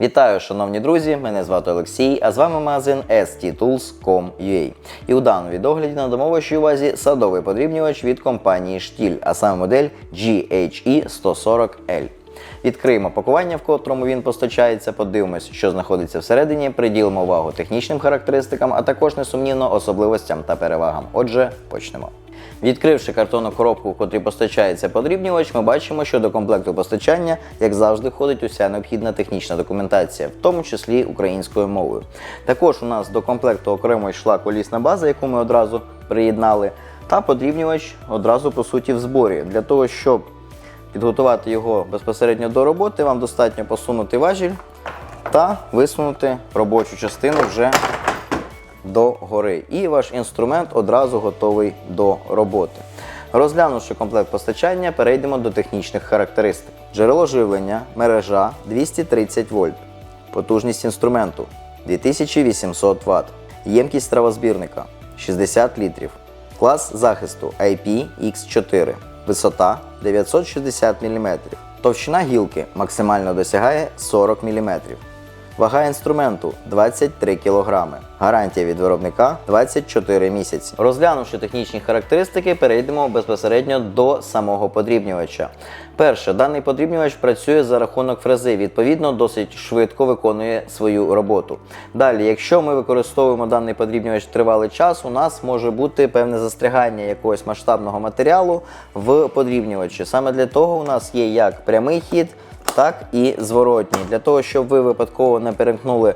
Вітаю, шановні друзі! Мене звати Олексій, а з вами магазин sttools.com.ua. І у даному відогляді надамо вашій увазі садовий подрібнювач від компанії Штіль, а саме модель GHE 140L. Відкриємо пакування, в котрому він постачається, подивимось, що знаходиться всередині, приділимо увагу технічним характеристикам, а також несумнівно особливостям та перевагам. Отже, почнемо. Відкривши картонну коробку, в котрій постачається подрібнювач, ми бачимо, що до комплекту постачання, як завжди, входить уся необхідна технічна документація, в тому числі українською мовою. Також у нас до комплекту окремо йшла колісна база, яку ми одразу приєднали, та подрібнювач одразу по суті в зборі. Для того, щоб підготувати його безпосередньо до роботи, вам достатньо посунути важіль та висунути робочу частину вже до гори. І ваш інструмент одразу готовий до роботи. Розглянувши комплект постачання, перейдемо до технічних характеристик. Джерело живлення, мережа 230 вольт. Потужність інструменту 2800 Вт. Ємкість травозбірника 60 літрів. Клас захисту IPX4. Висота 960 мм. Товщина гілки максимально досягає 40 мм. Вага інструменту 23 кг. Гарантія від виробника 24 місяці. Розглянувши технічні характеристики, перейдемо безпосередньо до самого подрібнювача. Перше, даний подрібнювач працює за рахунок фрези, відповідно, досить швидко виконує свою роботу. Далі, якщо ми використовуємо даний подрібнювач тривалий час, у нас може бути певне застрягання якогось масштабного матеріалу в подрібнювачі. Саме для того у нас є як прямий хід так і зворотній. Для того, щоб ви випадково не перемкнули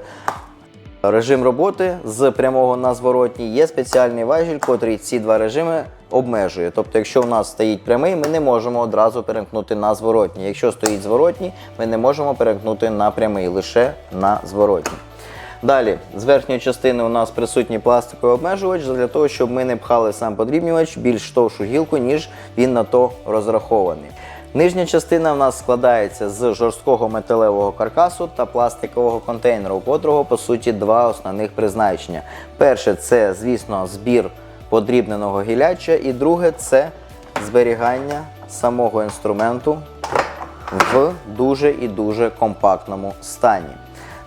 режим роботи з прямого на зворотній, є спеціальний важіль, котрий ці два режими обмежує. Тобто, якщо у нас стоїть прямий, ми не можемо одразу перемкнути на зворотній. Якщо стоїть зворотній, ми не можемо перемкнути на прямий, лише на зворотній. Далі, з верхньої частини у нас присутній пластиковий обмежувач для того, щоб ми не пхали сам подрібнювач більш товшу гілку, ніж він на то розрахований. Нижня частина в нас складається з жорсткого металевого каркасу та пластикового контейнеру, у котрого по суті два основних призначення. Перше це, звісно, збір подрібненого гіляча, і друге це зберігання самого інструменту в дуже і дуже компактному стані.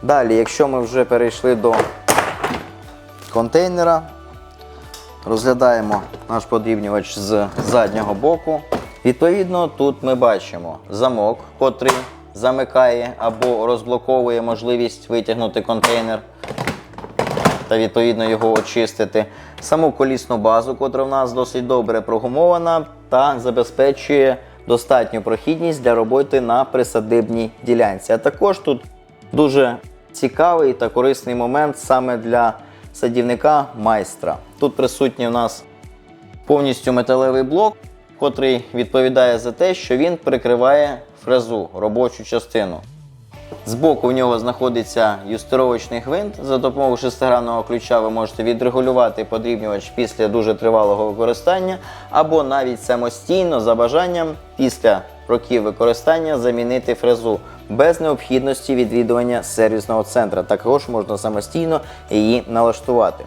Далі, якщо ми вже перейшли до контейнера, розглядаємо наш подрібнювач з заднього боку. Відповідно, тут ми бачимо замок, котрий замикає або розблоковує можливість витягнути контейнер та відповідно його очистити. Саму колісну базу, котра в нас досить добре прогумована та забезпечує достатню прохідність для роботи на присадибній ділянці. А також тут дуже цікавий та корисний момент саме для садівника майстра. Тут присутній у нас повністю металевий блок, котрий відповідає за те, що він прикриває фрезу, робочу частину. Збоку в нього знаходиться юстировочний гвинт. За допомогою шестигранного ключа ви можете відрегулювати подрібнювач після дуже тривалого використання, або навіть самостійно за бажанням після років використання замінити фрезу без необхідності відвідування сервісного центру. Також можна самостійно її налаштувати.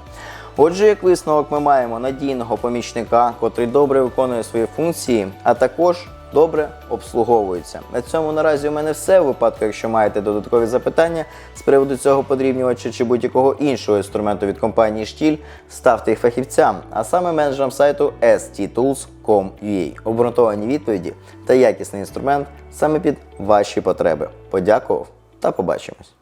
Отже, як висновок, ми маємо надійного помічника, котрий добре виконує свої функції, а також добре обслуговується. На цьому наразі у мене все. У випадку, якщо маєте додаткові запитання з приводу цього подрібнювача чи будь-якого іншого інструменту від компанії Штіль, ставте їх фахівцям, а саме менеджерам сайту sttools.com.ua. Обґрунтовані відповіді та якісний інструмент саме під ваші потреби. Подякував та побачимось!